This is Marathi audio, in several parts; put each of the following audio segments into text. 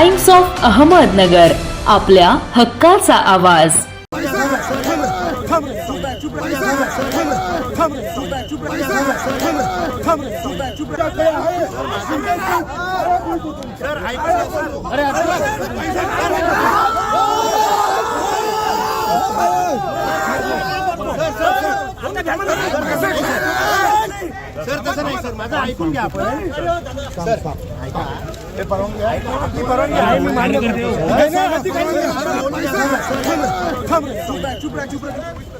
टाइम्स ऑफ अहमदनगर आपल्या हक्काचा आवाज. सर तसं नाही सर माझं ऐकून घ्या आपण सर ऐका हे परवानगी आहे आपली परवानगी आहे मी मान्य करते परवानगी आहे.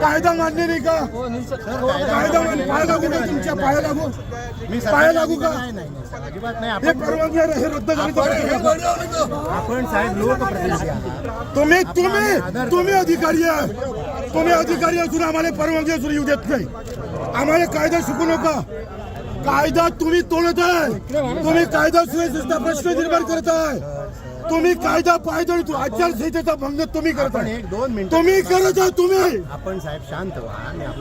कायदा मान्य नाही का? कायदा पाय लागू का तुमच्या? पाया लागू? मी पाया लागू का? हे परवानगी हे रद्द आपण साहेब आहात. तुम्ही तुम्ही तुम्ही अधिकारी आहे. तुम्ही अधिकारी असून आम्हाला परवानगी असून येऊ देत नाही. आम्हाला कायदा शिकू नका. कायदा तुम्ही तोडत आहे. तुम्ही कायदा सुव्यवस्थेचा प्रश्न निर्माण करत आहे. तुम्ही कायदा पायदळी तू आचारसंहितेचा भंग तुम्ही करत आपण आहे एक दोन मिनिट तुम्ही करत आहे तुम्ही. आपण साहेब शांत व्हा. आणि आपण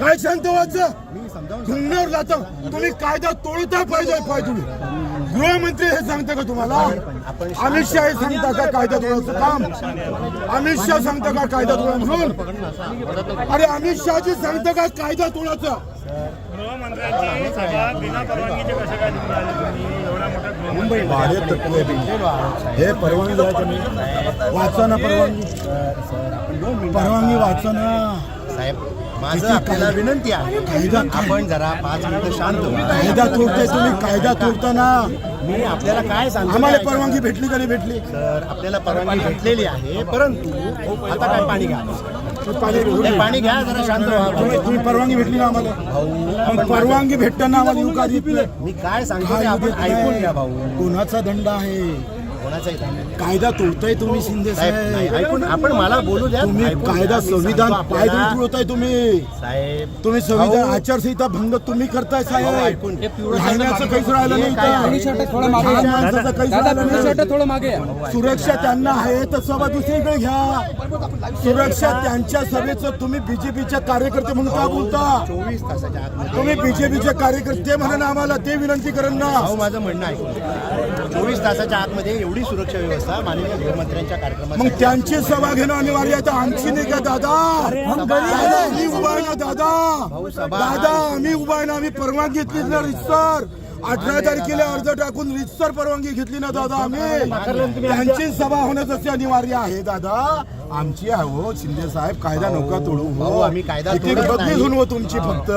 काय शांत व्हायचं? मी समजावून गुन्ह्यावर जातं. तुम्ही कायदा तोडता पाहिजे पाय तुम्ही गृहमंत्री हे सांगता का तुम्हाला? अमित शहा हे सांगता का कायदा तोडायचं काम? अमित शहा सांगता का कायदा तोडा म्हणून. अरे अमित शहाजी सांगता का कायदा तोडायचं गृहमंत्र्यांची सभा बिना. परवानगीचे कसे काय निवडून आले तुम्ही. एवढा मोठा गृह मुंबई हे परवानगी वाचा ना परवानगी परवानगी वाचा ना. साहेब माझं आपल्याला विनंती आहे. कायदा आपण जरा पाच मिनिटं शांत व्हा. कायदा तोडताय तुम्ही कायदा तोडताना. मी आपल्याला काय सांगतो आम्हाला. परवानगी भेटली का नाही भेटली? तर आपल्याला परवानगी भेटलेली आहे परंतु आता काय पाणी घ्या? पाणी पाणी घ्या जरा शांत व्हा. तुम्ही परवानगी भेटली ना आम्हाला? भाऊ मग परवानगी भेटताना आम्हाला देत नाही? मी काय सांगतो ते आपण ऐकून? घ्या भाऊ. कोणाचा दंड आहे? कोणाचाही. कायदा तोडताय तुम्ही शिंदे साहेब नाही साहेब ऐकून आपण मला बोलू द्या. तुम्ही ऐकून घ्या. कायदा सांगतो संविधान आपल्याला. पायदळी तुडवताय तुम्ही. साहेब तुम्ही संविधान आचारसंहिता भंग तुम्ही करताय साहेब. ऐकून राहण्याचं काहीच राहिलं हे नाही इथं. माणसाचं काहीच राहिलं नाही. थोडं मागे या. सुरक्षा त्यांना आहे तर सभा दुसरीकडे घ्या. सुरक्षा त्यांच्या सभेचं तुम्ही बीजेपीच्या कार्यकर्ते म्हणून का बोलता? चोवीस तासाच्या तुम्ही बीजेपीचे कार्यकर्ते म्हणून आम्हाला ते विनंती करण ना. भाऊ माझं म्हणणं आहे चोवीस तासाच्या आतमध्ये एवढी सुरक्षा व्यवस्था माननीय गृहमंत्र्यांच्या कार्यक्रमात मग त्यांची सभा घेणं अनिवार्य आहे. आमची नाही का दादा? दादा मी उभा आहे ना दादा दादा आम्ही उभा आहे ना आम्ही परवानगी घेतली ना रितसर अठरा तारखेला अर्ज टाकून रितसर परवानगी घेतली ना दादा आम्ही. त्यांची सभा होणं तसे अनिवार्य आहे. दादा आमची आहे हो शिंदे साहेब कायदा नका तोडू हो. आम्ही कायदा बदली. होऊन हो तुमची फक्त.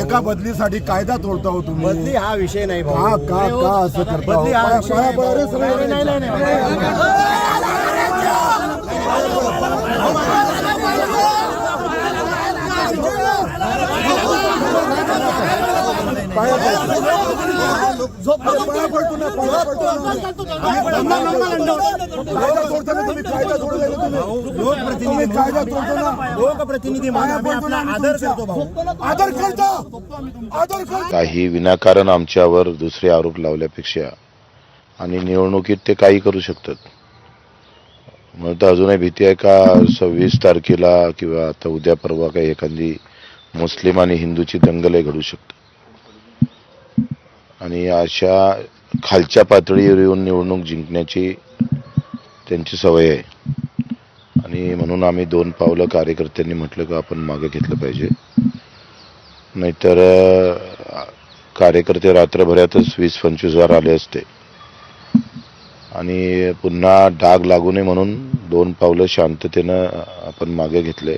एका बदलीसाठी कायदा तोडता हो तुम्ही. बदली हा विषय नाही का का असं करता हो? बदली हा पाया- विषय पाया नाही, पडा रे भाऊ. सगळे. नाही, नाही, नाही, नाही. पाया पडतो. झोप पाया पडतो ना पाया पडतो ना. कायदा तोडताना तुम्ही कायदा तोडला ना तुम्ही तुम्ही कायदा तोडतो ना लोकप्रतिनिधी आदर करतो आदर करतो आदर काही विनाकारण आमच्यावर दुसरे आरोप लावल्यापेक्षा आणि निवडणुकीत ते काही करू शकतात. मला तर अजूनही भीती आहे का सव्वीस तारखेला किंवा आता उद्या परवा काही एखादी मुस्लिम आणि हिंदूची दंगलही घडू शकते. आणि अशा खालच्या पातळीवर येऊन निवडणूक जिंकण्याची त्यांची सवय आहे. आणि म्हणून आम्ही दोन पावलं कार्यकर्त्यांनी म्हटलं का आपण मागे घेतलं पाहिजे. नाहीतर कार्यकर्ते रात्रभरातच वीस पंचवीस हजार आले असते. आणि पुन्हा डाग लागू नये म्हणून दोन पावलं शांततेनं आपण मागे घेतले.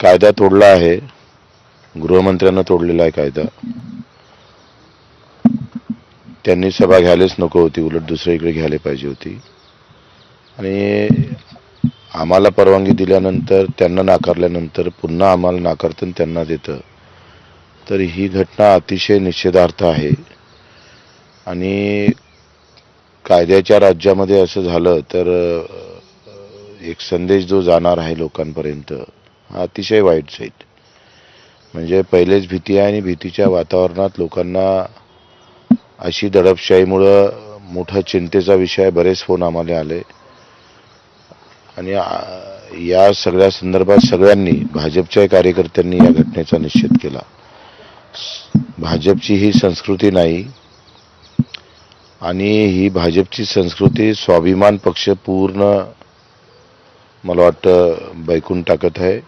कायदा तोडला आहे. गृहमंत्र्यांना तोडलेला आहे कायदा. त्यांनी सभा घ्यायलाच नको होती उलट दुसरीकडे घ्यायला पाहिजे होती. आणि आम्हाला परवानगी दिल्यानंतर त्यांना नाकारल्यानंतर पुन्हा आम्हाला नाकारतं त्यांना देतं. तर ही घटना अतिशय निषेधार्थ आहे. आणि कायद्याच्या राज्यामध्ये असं झालं तर एक संदेश जो जाणार आहे लोकांपर्यंत हा अतिशय वाईट जाईल म्हणजे पहिलेच भीती आहे आणि भीतीच्या वातावरणात लोकांना अशी दडपशाहीमुळं मोठा चिंतेचा विषय बरेच फोन आम्हाला आले. आणि या सगळ्या संदर्भात सगळ्यांनी भाजपच्या कार्यकर्त्यांनी या घटनेचा निषेध केला. भाजपची ही संस्कृती नाही. आणि ही भाजपची संस्कृती स्वाभिमान पक्ष पूर्ण मला वाटतं बैकून टाकत आहे.